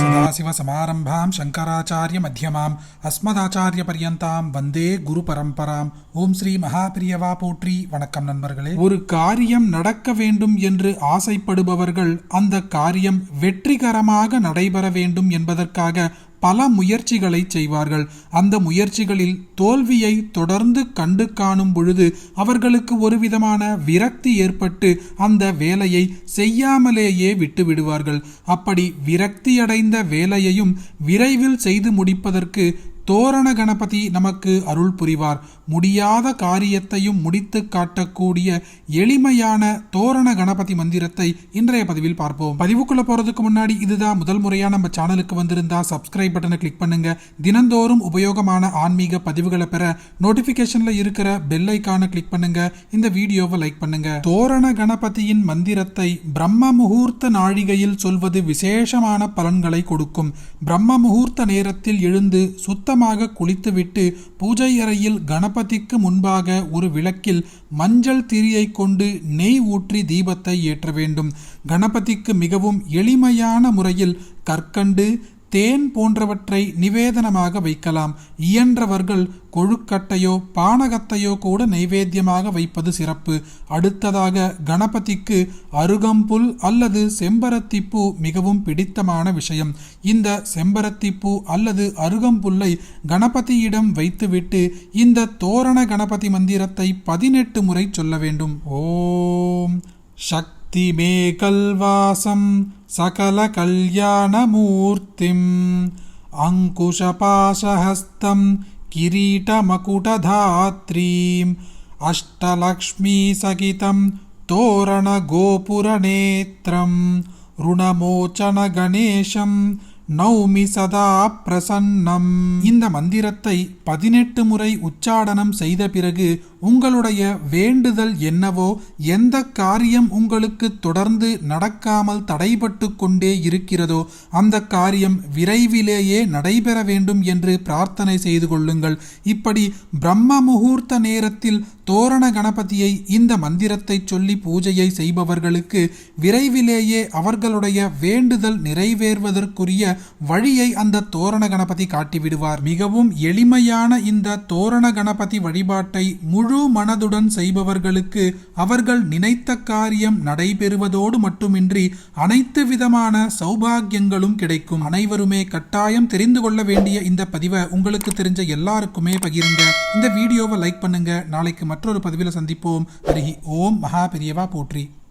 सदाशिवसमारम्भां शङ्कराचार्यमध्यमाम् அஸ்மதாச்சாரியபரியந்தாம் வந்தே குரு பரம்பராம் ஓம் ஸ்ரீ மகாபிரியவா போற்றி வணக்கம் நண்பர்களே ஒரு காரியம் நடக்க வேண்டும் என்று ஆசைப்படுபவர்கள் அந்த காரியம் வெற்றிகரமாக நடைபெற வேண்டும் என்பதற்காக பல முயற்சிகளை செய்வார்கள். அந்த முயற்சிகளில் தோல்வியை தொடர்ந்து கண்டு காணும் பொழுது அவர்களுக்கு ஒரு விதமான விரக்தி ஏற்பட்டு அந்த வேலையை செய்யாமலேயே விட்டுவிடுவார்கள். அப்படி விரக்தியடைந்த வேலையையும் விரைவில் செய்து முடிப்பதற்கு தோரண கணபதி நமக்கு அருள் புரிவார். முடியாத காரியத்தையும் முடித்து காட்டக்கூடிய எளிமையான தோரண கணபதி மந்திரத்தை இன்றைய பதிவில் பார்ப்போம். பதிவுக்குள்ள போறதுக்கு முன்னாடி இதுதான் முதல் முறையா நம்ம சேனலுக்கு வந்திருந்தா சப்ஸ்கிரைப் பட்டனை கிளிக் பண்ணுங்க. தினந்தோறும் உபயோகமான ஆன்மீக பதிவுகளை பெற நோட்டிபிகேஷன்ல இருக்கிற பெல் ஐக்கான கிளிக் பண்ணுங்க. இந்த வீடியோவை லைக் பண்ணுங்க. தோரண கணபதியின் மந்திரத்தை பிரம்ம முகூர்த்த நாழிகையில் சொல்வது விசேஷமான பலன்களை கொடுக்கும். பிரம்ம முகூர்த்த நேரத்தில் எழுந்து சுத்த சுத்தமாக குளித்துவிட்டு பூஜை அறையில் கணபதிக்கு முன்பாக ஒரு விளக்கில் மஞ்சள் திரியை கொண்டு நெய் ஊற்றி தீபத்தை ஏற்ற வேண்டும். கணபதிக்கு மிகவும் எளிமையான முறையில் கற்கண்டு தேன் போன்றவற்றை நிவேதனமாக வைக்கலாம். இயன்றவர்கள் கொழுக்கட்டையோ பானகத்தையோ கூட நைவேத்தியமாக வைப்பது சிறப்பு. அடுத்ததாக கணபதிக்கு அருகம்புல் அல்லது செம்பருத்தி மிகவும் பிடித்தமான விஷயம். இந்த செம்பரத்திப்பூ அல்லது அருகம்புல்லை கணபதியிடம் வைத்துவிட்டு இந்த தோரண கணபதி மந்திரத்தை பதினெட்டு முறை சொல்ல வேண்டும். ஓம் சக்தி तिमेकल्वासं सकलकल्याणमूर्तिम्। अङ्कुशपाशहस्तं किरीटमकुटधात्रीम्। अष्टलक्ष्मीसहितं तोरणगोपुरनेत्रं ऋणमोचनगणेशं நௌமி சதா பிரசன்னம். இந்த மந்திரத்தை பதினெட்டு முறை உச்சாடனம் செய்த பிறகு உங்களுடைய வேண்டுதல் என்னவோ எந்த காரியம் உங்களுக்கு தொடர்ந்து நடக்காமல் தடைபட்டு கொண்டே இருக்கிறதோ அந்த காரியம் விரைவிலேயே நடைபெற வேண்டும் என்று பிரார்த்தனை செய்து கொள்ளுங்கள். இப்படி பிரம்ம முகூர்த்த நேரத்தில் தோரண கணபதியை இந்த மந்திரத்தை சொல்லி பூஜையை செய்பவர்களுக்கு விரைவிலேயே அவர்களுடைய வேண்டுதல் நிறைவேறுவதற்குரிய வழியை அந்த தோரண கணபதி காட்டிவிடுவார். மிகவும் எளிமையான இந்த தோரண கணபதி வழிபாட்டை முழு மனதுடன் செய்பவர்களுக்கு அவர்கள் நினைத்த காரியம் நடைபெறுவதோடு மட்டுமின்றி அனைத்து விதமான சௌபாகியங்களும் கிடைக்கும். அனைவருமே கட்டாயம் தெரிந்து கொள்ள வேண்டிய இந்த பதிவை உங்களுக்கு தெரிஞ்ச எல்லாருக்குமே பகிருங்க. இந்த வீடியோவை லைக் பண்ணுங்க. நாளைக்கு மற்றொரு பதிவில் சந்திப்போம். ஓம். மகா பெரியவா போற்றி.